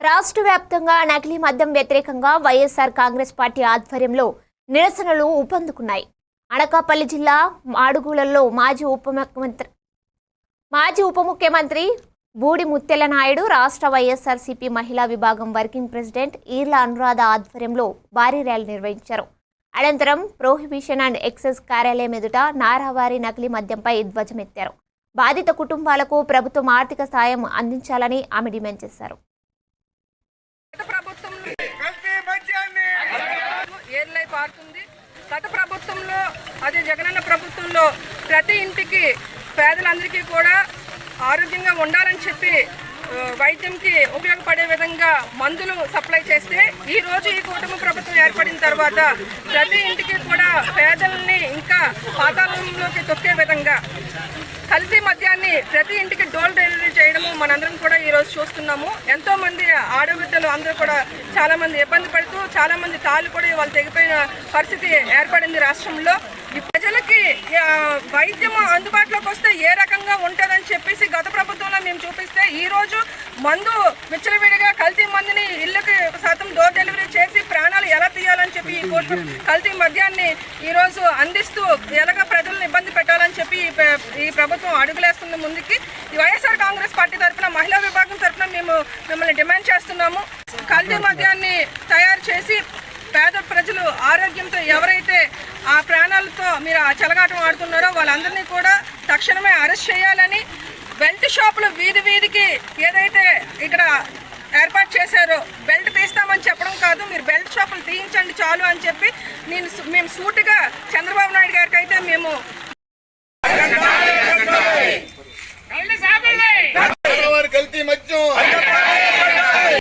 రాష్ట్ర వ్యాప్తంగా నకిలీ మద్యం వ్యతిరేకంగా వైఎస్ఆర్ కాంగ్రెస్ పార్టీ ఆధ్వర్యంలో నిరసనలు ఊపందుకున్నాయి. అనకాపల్లి జిల్లా మాడుగులలో మాజీ ఉప ముఖ్యమంత్రి మాజీ ఉప ముఖ్యమంత్రి బూడి ముత్తెల నాయుడు రాష్ట్ర వైఎస్ఆర్సీపీ మహిళా విభాగం వర్కింగ్ ప్రెసిడెంట్ ఈర్ల అనురాధ ఆధ్వర్యంలో భారీ ర్యాలీ నిర్వహించారు. అనంతరం ప్రోహిబిషన్ అండ్ ఎక్సైజ్ కార్యాలయం ఎదుట నారావారి నకిలీ మద్యంపై ధ్వజమెత్తారు. బాధిత కుటుంబాలకు ప్రభుత్వం ఆర్థిక సాయం అందించాలని ఆమె డిమాండ్ చేశారు గత ప్రభుత్వంలో కల్తీ మద్యాన్ని మారుతుంది పారుతుంది గత ప్రభుత్వంలో అదే జగనన్న ప్రభుత్వంలో ప్రతి ఇంటికి పేదలందరికీ కూడా ఆరోగ్యంగా ఉండాలని చెప్పి వైద్యంకి ఉపయోగపడే విధంగా మందులు సప్లై చేస్తే ఈ రోజు ఈ కూటమి ప్రభుత్వం ఏర్పడిన తర్వాత ప్రతి ఇంటికి కూడా పేదల్ని ఇంకా పాతాళంలోకి తొక్కే విధంగా కల్తీ మద్యాన్ని ప్రతి ఇంటికి డోర్ డెలివరీ చేయడము మనందరం కూడా ఈ రోజు చూస్తున్నాము. ఎంతోమంది ఆడబిడ్డలు అందరూ కూడా చాలామంది ఇబ్బంది పడుతూ చాలామంది తాళ్ళు కూడా వాళ్ళు తెగిపోయిన పరిస్థితి ఏర్పడింది రాష్ట్రంలో. ఈ ప్రజలకి వైద్యం అందుబాటులోకి వస్తే ఏ రకంగా ఉంటుందని చెప్పేసి గత ప్రభుత్వంలో మేము చూపిస్తే ఈరోజు మందు విచ్చలవిడిగా కల్తీ మందుని ఇళ్ళకి శాతం డోర్ డెలివరీ చేసి ప్రాణాలు ఎలా తీయాలని చెప్పి ఈ కోర్టు కల్తీ మద్యాన్ని ఈరోజు అందిస్తూ ఎలాగ ప్రజలను ఇబ్బంది పెట్టాలని చెప్పి ఈ ప్రభుత్వం అడుగులేస్తుంది ముందుకి. ఈ వైఎస్ఆర్ కాంగ్రెస్ పార్టీ తరఫున మహిళా విభాగం తరఫున మేము మిమ్మల్ని డిమాండ్ చేస్తున్నాము. కల్తీ మద్యాన్ని తయారు చేసి పేద ప్రజలు ఆరోగ్యంతో ఎవరైతే ఆ ప్రాణాలతో మీరు ఆ చెలగాటం ఆడుతున్నారో వాళ్ళందరినీ కూడా తక్షణమే అరెస్ట్ చేయాలని బెల్ట్ షాపులు వీధి వీధికి ఏదైతే ఇక్కడ ఏర్పాటు చేశారో బెల్ట్ తీస్తామని చెప్పడం కాదు మీరు బెల్ట్ షాపులు తీయించండి చాలు అని చెప్పి నేను మేము సూటిగా చంద్రబాబు నాయుడు గారికి అయితే మేము